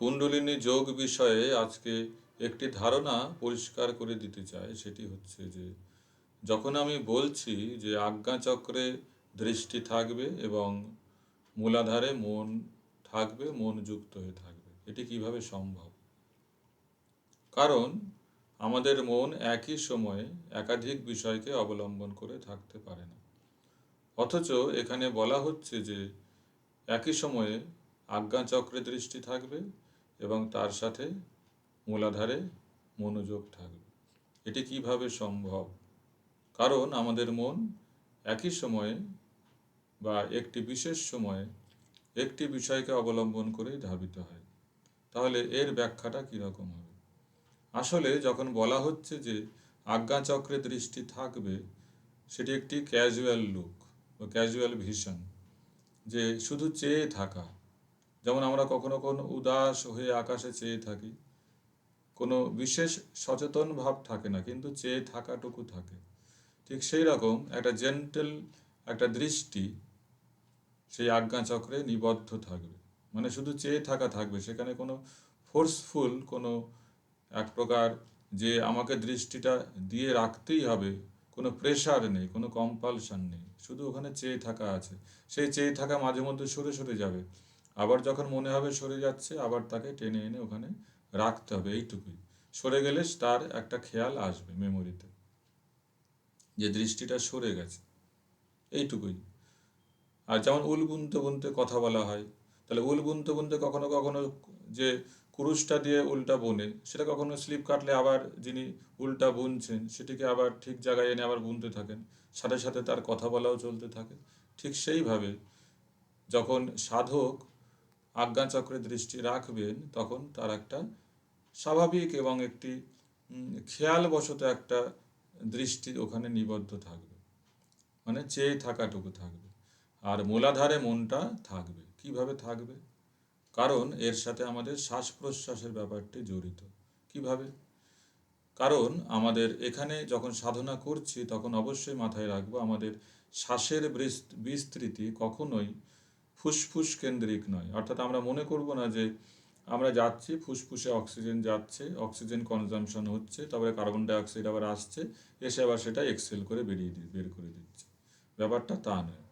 কুণ্ডলিনী যোগ বিষয়ে আজকে একটি ধারণা পরিষ্কার করে দিতে চাই সেটি হচ্ছে যে, যখন আমি বলছি যে আজ্ঞাচক্রে দৃষ্টি থাকবে এবং মূলাধারে মন থাকবে, মন যুক্ত হয়ে থাকবে, এটি কীভাবে সম্ভব? কারণ আমাদের মন একই সময়ে একাধিক বিষয়কে অবলম্বন করে থাকতে পারে না। অথচ এখানে বলা হচ্ছে যে, একই সময়ে আজ্ঞাচক্রে দৃষ্টি থাকবে এবং তার সাথে মূলাধারে মনোযোগ থাকবে। এটি কীভাবে সম্ভব? কারণ আমাদের মন একই সময়ে বা একটি বিশেষ সময়ে একটি বিষয়কে অবলম্বন করেই ধাবিত হয়। তাহলে এর ব্যাখ্যাটা কীরকম হবে? আসলে যখন বলা হচ্ছে যে আজ্ঞাচক্রে দৃষ্টি থাকবে, সেটি একটি ক্যাজুয়াল লুক বা ক্যাজুয়াল ভিশন যে শুধু চেয়ে থাকা। যেমন আমরা কখনো কখনো উদাস হয়ে আকাশে চেয়ে থাকি। কোনো বিশেষ সচেতন ভাব থাকে না, কিন্তু চেয়ে থাকাটুকু থাকে। ঠিক সেই রকম একটা জেন্টেল একটা দৃষ্টি, সেই আজ্ঞাচক্রে নিবদ্ধ থাকবে। মানে শুধু চেয়ে থাকা থাকবে, সেখানে কোনো ফোর্সফুল কোনো এক প্রকার যে আমাকে দৃষ্টিটা দিয়ে রাখতেই হবে, কোনো প্রেশার নেই, কোনো কম্পালশন নেই। শুধু ওখানে চেয়ে থাকা আছে। সেই চেয়ে থাকা মাঝে মধ্যে সরে সরে যাবে। আবার যখন মনে হবে সরে যাচ্ছে, আবার তাকে টেনে এনে ওখানে রাখতে হবে, এইটুকুই। সরে গেলে তার একটা খেয়াল আসবে মেমোরিতে যে দৃষ্টিটা সরে গেছে, এইটুকুই। আর যেমন উল বুনতে বুনতে কথা বলা হয়, তাহলে উল বুনতে বুনতে কখনো কখনো যে কুরুশটা দিয়ে উল্টা বোনে, সেটা কখনো স্লিপ কাটলে আবার যিনি উল্টা বুনছেন, সেটিকে আবার ঠিক জায়গায় এনে আবার বুনতে থাকেন, সাথে সাথে তার কথা বলাও চলতে থাকে। ঠিক সেইভাবে যখন সাধক আজ্ঞাচক্রে দৃষ্টি রাখবেন, তখন তার একটা স্বাভাবিক এবং একটি খেয়ালবশত একটা দৃষ্টি ওখানে নিবদ্ধ থাকবে। মানে চেয়ে থাকাটুকু থাকবে। আর মূলাধারে মনটা থাকবে। কীভাবে থাকবে? কারণ এর সাথে আমাদের শ্বাস প্রশ্বাসের ব্যাপারটি জড়িত। কীভাবে? কারণ আমাদের এখানে যখন সাধনা করছি, তখন অবশ্যই মাথায় রাখব আমাদের শ্বাসের বিস্তৃতি কখনোই ফুসফুস কেন্দ্রিক নয়। অর্থাৎ আমরা মনে করব না যে আমরা যাচ্ছি, ফুসফুসে অক্সিজেন যাচ্ছে, অক্সিজেন কনজামশন হচ্ছে, তারপরে কার্বন ডাইঅক্সাইড আবার আসছে, এসে আবার সেটা এক্সেল করে বেরিয়ে বের করে দিচ্ছে। ব্যাপারটা তা নয়।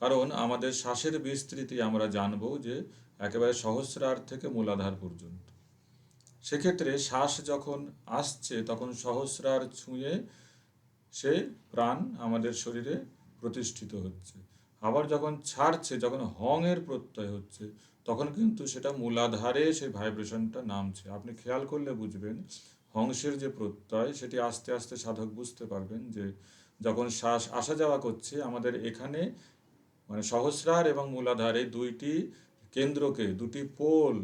কারণ আমাদের শ্বাসের বিস্তৃতি আমরা জানব যে একেবারে সহস্রার থেকে মূলাধার পর্যন্ত। সেক্ষেত্রে শ্বাস যখন আসছে, তখন সহস্রার ছুঁয়ে সে প্রাণ আমাদের শরীরে প্রতিষ্ঠিত হচ্ছে। আবার যখন ছাড়ছে, যখন হংয়ের প্রত্যয় হচ্ছে, তখন কিন্তু সেটা মূলাধারে সেই ভাইব্রেশনটা নামছে। আপনি খেয়াল করলে বুঝবেন, হংসের যে প্রত্যয়, সেটি আস্তে আস্তে সাধক বুঝতে পারবেন যে যখন শ্বাস আসা যাওয়া করছে, আমাদের এখানে মানে সহস্রার এবং মূলাধার দুইটি কেন্দ্রকে, দুটি পোল,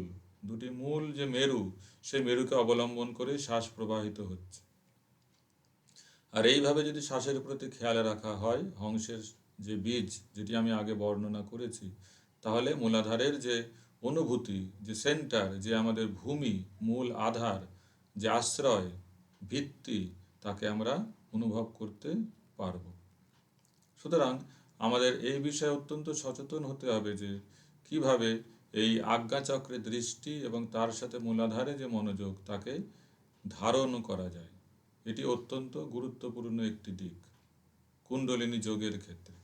দুটি মূল যে মেরু, সেই মেরুকে অবলম্বন করে শ্বাস প্রবাহিত হচ্ছে। আর এইভাবে যদি শ্বাসের প্রতি খেয়াল রাখা হয়, হংসের যে বীজ যেটি আমি আগে বর্ণনা করেছি, তাহলে মূলাধারের যে অনুভূতি, যে সেন্টার যে আমাদের ভূমি, মূল আধার, যে আশ্রয়, ভিত্তি, তাকে আমরা অনুভব করতে পারব। সুতরাং আমাদের এই বিষয়ে অত্যন্ত সচেতন হতে হবে যে কীভাবে এই আজ্ঞাচক্রে দৃষ্টি এবং তার সাথে মূলাধারে যে মনোযোগ, তাকে ধারণ করা যায়। এটি অত্যন্ত গুরুত্বপূর্ণ একটি দিক, কুণ্ডলিনী যোগের ক্ষেত্রে।